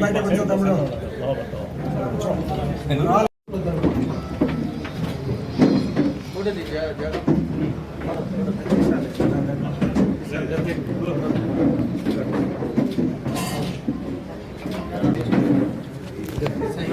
బయట కొంచెం తమ్ముడు अरे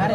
అరే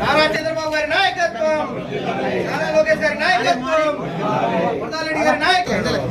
నారా చంద్రబాబు గారి నాయకత్వం నారా లోకేష్ గారి నాయకత్వం రెడ్డి గారి నాయకత్వం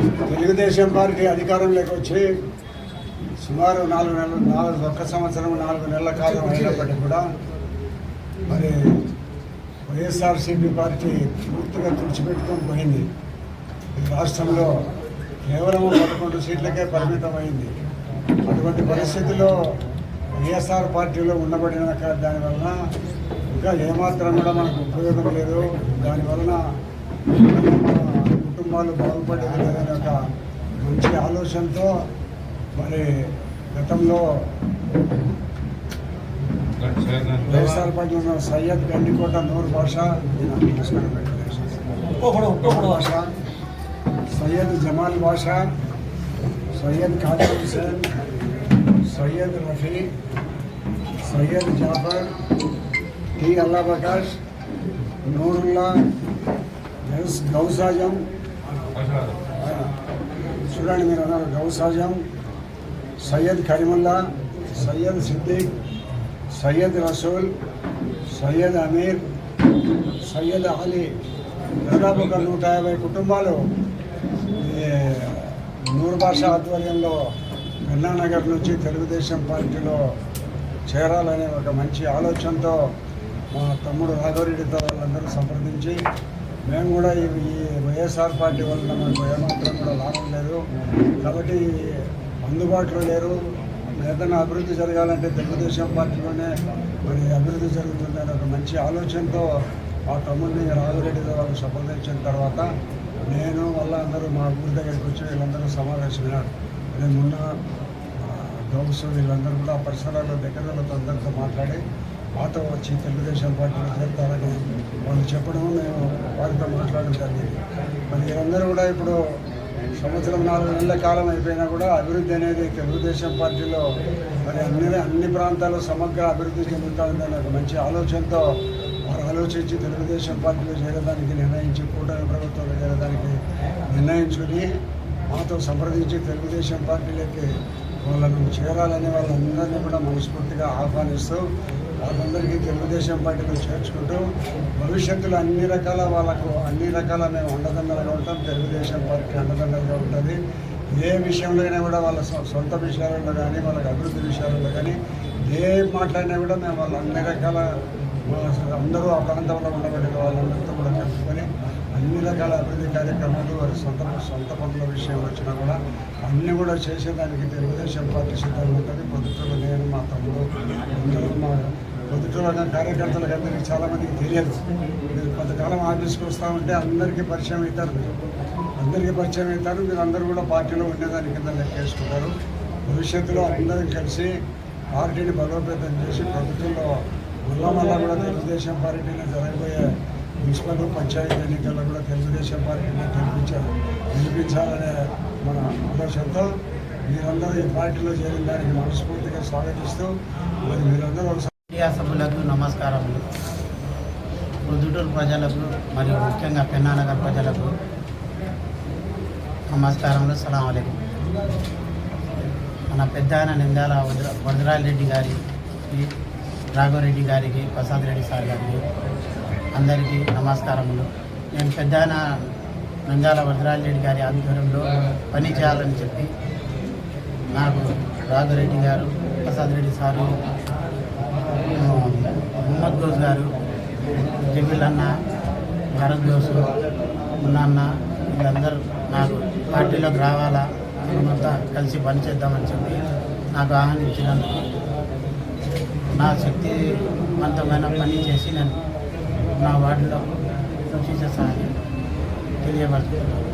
తెలుగుదేశం పార్టీ అధికారంలోకి వచ్చి సుమారు నాలుగు నెలలు నాలుగు ఒక్క సంవత్సరం నాలుగు నెలల కాలం అయినప్పటికీ కూడా మరి వైఎస్ఆర్సీపీ పార్టీ పూర్తిగా తుడిచిపెట్టుకొని పోయింది. ఈ రాష్ట్రంలో కేవలం పదకొండు సీట్లకే పరిమితమైంది. అటువంటి పరిస్థితిలో వైఎస్ఆర్ పార్టీలో ఉండబడిన కా- దానివలన ఇంకా ఏమాత్రం కూడా మనకు ఉపయోగం లేదు. దానివలన కుటుంబాలు బాగుపడేదనే ఒక మంచి ఆలోచనతో మరి గతంలో వైఎస్ఆర్ ఉన్న సయ్యద్ గండికోట నూరు భాష భాష. సయ్యద్ జమాల్ భాష సయ్యద్ ఖాజా హుసేన్ సయ్యద్ రఫీ సయ్యద్ జాఫర్ టి అల్లా ప్రకాష్ నూరుల్లా ఎస్ గౌసాజం చూడండి మీరు అన్నారు గౌసాజం సయ్యద్ కరీముల్లా సయ్యద్ సిద్దిక్ సయ్యద్ రసూల్ సయ్యద్ అమీర్ సయ్యద్ అలీ. దాదాపు ఒక నూట యాభై కుటుంబాలు ఈ నూరు భాష ఆధ్వర్యంలో గన్నానగర్ నుంచి తెలుగుదేశం పార్టీలో చేరాలనే ఒక మంచి ఆలోచనతో మా తమ్ముడు రాఘవరెడ్డితో వాళ్ళందరూ సంప్రదించి మేము కూడా ఈ వైఎస్ఆర్ పార్టీ వల్ల మాకు ఏమాత్రం కూడా లాభం లేదు. కాబట్టి అందుబాటులో లేరు. ఏదైనా అభివృద్ధి జరగాలంటే తెలుగుదేశం పార్టీలోనే మరి అభివృద్ధి జరుగుతుందని ఒక మంచి ఆలోచనతో ఆ తమ్ముడిని రాఘురెడ్డి వాళ్ళు సంప్రదించిన తర్వాత నేను వల్ల అందరూ మా ఊరి దగ్గరికి వచ్చి వీళ్ళందరూ సమావేశమైనారు. నేను మొన్న ఆ, వీళ్ళందరూ కూడా పరిసరాల్లో దగ్గరలో అందరితో మాట్లాడి మాతో వచ్చి తెలుగుదేశం పార్టీలో చేరుతారని వాళ్ళు చెప్పడం మేము వారితో మాట్లాడడం జరిగింది. మరి వీరందరూ కూడా ఇప్పుడు సంవత్సరం నాలుగు నెలల కాలం అయిపోయినా కూడా అభివృద్ధి అనేది తెలుగుదేశం పార్టీలో మరి అన్ని అన్ని ప్రాంతాల్లో సమగ్ర అభివృద్ధి చెందుతుందనే ఒక మంచి ఆలోచనతో వారు ఆలోచించి తెలుగుదేశం పార్టీలో చేరడానికి నిర్ణయించి కూటమి ప్రభుత్వంలో చేరడానికి నిర్ణయించుకుని మాతో సంప్రదించి తెలుగుదేశం పార్టీలోకి వాళ్ళను చేరాలని వాళ్ళందరినీ కూడా మనస్ఫూర్తిగా ఆహ్వానిస్తూ వాళ్ళందరికీ తెలుగుదేశం పార్టీలో చేర్చుకుంటూ భవిష్యత్తులో అన్ని రకాల వాళ్ళకు అన్ని రకాల మేము అండదండలుగా ఉంటాం తెలుగుదేశం పార్టీ అండదండలుగా ఉంటుంది. ఏ విషయంలో అయినా కూడా వాళ్ళ సొంత విషయాలలో కానీ వాళ్ళకి అభివృద్ధి విషయాలలో కానీ ఏ మాట్లాడినా కూడా మేము వాళ్ళ అన్ని రకాల అందరూ ఆ ప్రాంతంలో ఉండబడిన వాళ్ళందరితో కూడా కలుపుకొని అన్ని రకాల అభివృద్ధి కార్యక్రమాలు వారి సొంత సొంత పనుల విషయం వచ్చినా కూడా అన్నీ కూడా చేసేదానికి తెలుగుదేశం పార్టీ సిద్ధంగా ఉంటుంది పొద్దుటూరు నేను మా తమ్ముడు అందరూ మా కార్యకర్తలు కార్యకర్తలకు అందరికీ చాలామందికి తెలియదు. మీరు కొంతకాలం ఆఫీస్కి వస్తూ ఉంటే అందరికీ పరిచయం అవుతారు. మీరు అందరికీ పరిచయం అవుతారు. మీరు అందరూ కూడా పార్టీలో ఉండేదాని కింద లెక్కేసుకుంటారు. భవిష్యత్తులో అందరం కలిసి పార్టీని బలోపేతం చేసి ప్రభుత్వంలో మళ్ళా మళ్ళా కూడా తెలుగుదేశం పార్టీని జరగబోయే మున్సిపల్ పంచాయతీ ఎన్నికల్లో కూడా తెలుగుదేశం పార్టీని గెలిపించారు గెలిపించాలనే మన ఆలోచనతో మీరందరూ ఈ పార్టీలో చేరిన దానికి మనస్ఫూర్తిగా స్వాగతిస్తూ మరి మీరందరూ మీడియా సభ్యులకు నమస్కారములు. ప్రొద్దుటూరు ప్రజలకు మరియు ముఖ్యంగా పెన్నానగర్ ప్రజలకు నమస్కారములు. సలాం మన పెద్ద ఆయన నిందాల వజ్ర రెడ్డి గారికి రాఘవరెడ్డి గారికి ప్రసాద్ రెడ్డి సార్ గారికి అందరికీ నమస్కారములు. నేను పెద్ద ఆయన నంద్యాల రెడ్డి గారి ఆధ్వర్యంలో పని చేయాలని చెప్పి నాకు రాఘవరెడ్డి గారు ప్రసాద్ రెడ్డి సారు మొహమ్మద్ గోజ్ గారు జమీల్ అన్న భరత్ గోసు మున్నన్న వీళ్ళందరూ నాకు పార్టీలోకి రావాలా మేమంతా కలిసి పనిచేద్దామని చెప్పి నాకు ఆహ్వానించినందుకు నా శక్తివంతమైన పని చేసి నేను నా వార్డులో చేసే సహాయం తెలియబడుతున్నాను